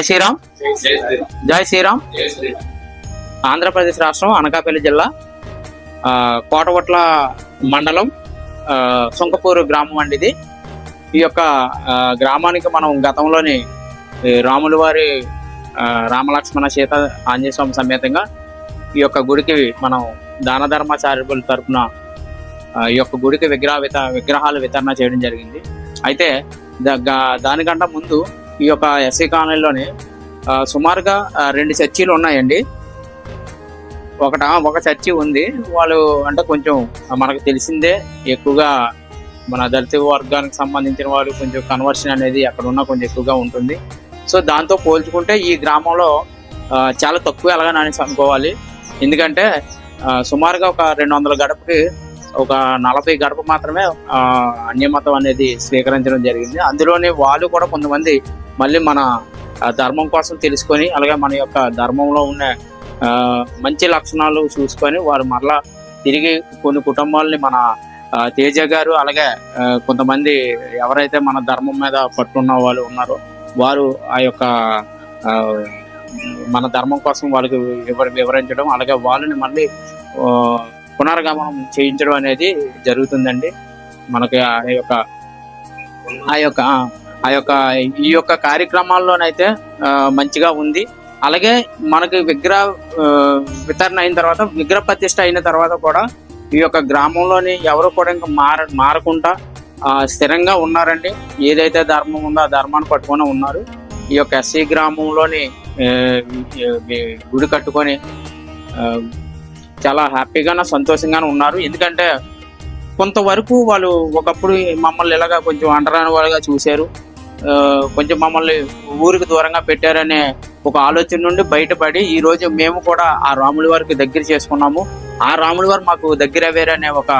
జై శ్రీరామ్. జై శ్రీరామ్. ఆంధ్రప్రదేశ్ రాష్ట్రం అనకాపల్లి జిల్లా కోటవట్ల మండలం సుంకపూరు గ్రామం అండి ఇది. ఈ యొక్క గ్రామానికి మనం గతంలోని ఈ రాముల వారి రామలక్ష్మణ సీత ఆంజనేయ స్వామి సమేతంగా ఈ యొక్క గుడికి మనం దాన ధర్మ చారిటబుల్ ఈ యొక్క గుడికి విగ్రహ విత విగ్రహాలు వితరణ చేయడం జరిగింది. అయితే దానికంటే ముందు ఈ యొక్క ఎస్సీ కాలనీలోని సుమారుగా రెండు చర్చీలు ఉన్నాయండి. ఒకట ఒక చర్చి ఉంది. వాళ్ళు అంటే కొంచెం మనకు తెలిసిందే ఎక్కువగా మన దళిత వర్గానికి సంబంధించిన వాళ్ళు కొంచెం కన్వర్షన్ అనేది అక్కడ ఉన్న కొంచెం ఎక్కువగా ఉంటుంది. సో దాంతో పోల్చుకుంటే ఈ గ్రామంలో చాలా తక్కువ ఎలాగని అనుకోవాలి. ఎందుకంటే సుమారుగా ఒక రెండు వందల గడపకి ఒక నలభై గడప మాత్రమే అన్యమతం అనేది స్వీకరించడం జరిగింది. అందులోనే వాళ్ళు కూడా కొంతమంది మళ్ళీ మన ధర్మం కోసం తెలుసుకొని అలాగే మన యొక్క ధర్మంలో ఉన్న మంచి లక్షణాలు చూసుకొని వారు మరలా తిరిగి కొన్ని కుటుంబాలని మన తేజ గారు అలాగే కొంతమంది ఎవరైతే మన ధర్మం మీద పట్టున్న వాళ్ళు ఉన్నారో వారు ఆ యొక్క మన ధర్మం కోసం వాళ్ళకి వివర వివరించడం అలాగే వాళ్ళని మళ్ళీ పునర్గమనం చేయించడం అనేది జరుగుతుందండి. మనకి ఆ యొక్క ఆ యొక్క ఆ యొక్క ఈ యొక్క కార్యక్రమాల్లోనైతే మంచిగా ఉంది. అలాగే మనకి విగ్రహ వితరణ అయిన తర్వాత విగ్రహ ప్రతిష్ట అయిన తర్వాత కూడా ఈ యొక్క గ్రామంలోని ఎవరు కూడా ఇంకా మార మారకుండా స్థిరంగా ఉన్నారండి. ఏదైతే ధర్మం ఉందో ఆ ధర్మాన్ని పట్టుకొని ఉన్నారు. ఈ యొక్క ఎస్సీ గ్రామంలోని గుడి కట్టుకొని చాలా హ్యాపీగానే సంతోషంగానే ఉన్నారు. ఎందుకంటే కొంతవరకు వాళ్ళు ఒకప్పుడు మమ్మల్ని ఇలాగా కొంచెం అండరాని వాళ్ళుగా చూశారు. కొంచెం మమ్మల్ని ఊరికి దూరంగా పెట్టారనే ఒక ఆలోచన నుండి బయటపడి ఈ రోజు మేము కూడా ఆ రాముడి వారికి దగ్గర చేసుకున్నాము. ఆ రాముడి వారు మాకు దగ్గర వేరనే ఒక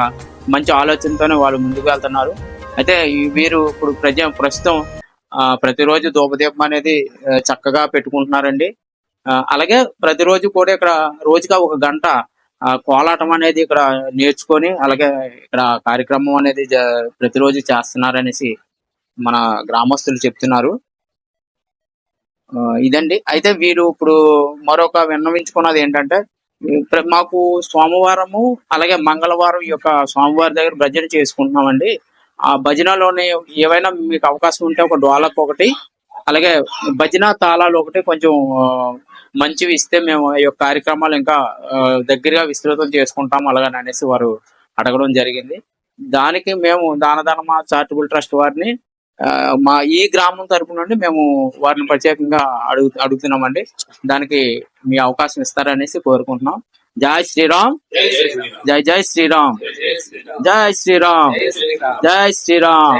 మంచి ఆలోచనతోనే వాళ్ళు ముందుకు వెళ్తున్నారు. అయితే మీరు వీరు ఇప్పుడు ప్రజ ప్రస్తుతం ప్రతిరోజు ధూపదీపం అనేది చక్కగా పెట్టుకుంటున్నారండి. ఆ, అలాగే ప్రతిరోజు కూడా ఇక్కడ రోజుగా ఒక గంట కోలాటం అనేది ఇక్కడ నేర్చుకొని అలాగే ఇక్కడ కార్యక్రమం అనేది ప్రతిరోజు చేస్తున్నారనేసి మన గ్రామస్తులు చెప్తున్నారు. ఇదండి. అయితే వీరు ఇప్పుడు మరొక విన్నవించుకున్నది ఏంటంటే మాకు సోమవారము అలాగే మంగళవారం ఈ యొక్క స్వామివారి దగ్గర భజన చేసుకుంటున్నామండి. ఆ భజనలోనే ఏవైనా మీకు అవకాశం ఉంటే ఒక డోలకు ఒకటి అలాగే భజన తాళాలు ఒకటి కొంచెం మంచివి ఇస్తే మేము ఈ యొక్క కార్యక్రమాలు ఇంకా దగ్గరగా విస్తృతం చేసుకుంటాం అలాగని అనేసి వారు అడగడం జరిగింది. దానికి మేము దాన ధర్మ చారిటబుల్ ట్రస్ట్ వారిని మా ఈ గ్రామం తరపు నుండి మేము వారిని ప్రత్యేకంగా అడుగు అడుగుతున్నామండి. దానికి మీ అవకాశం ఇస్తారనేసి కోరుకుంటున్నాం. జై శ్రీరామ్. జై జై శ్రీరామ్. జై శ్రీరామ్. జై శ్రీరామ్.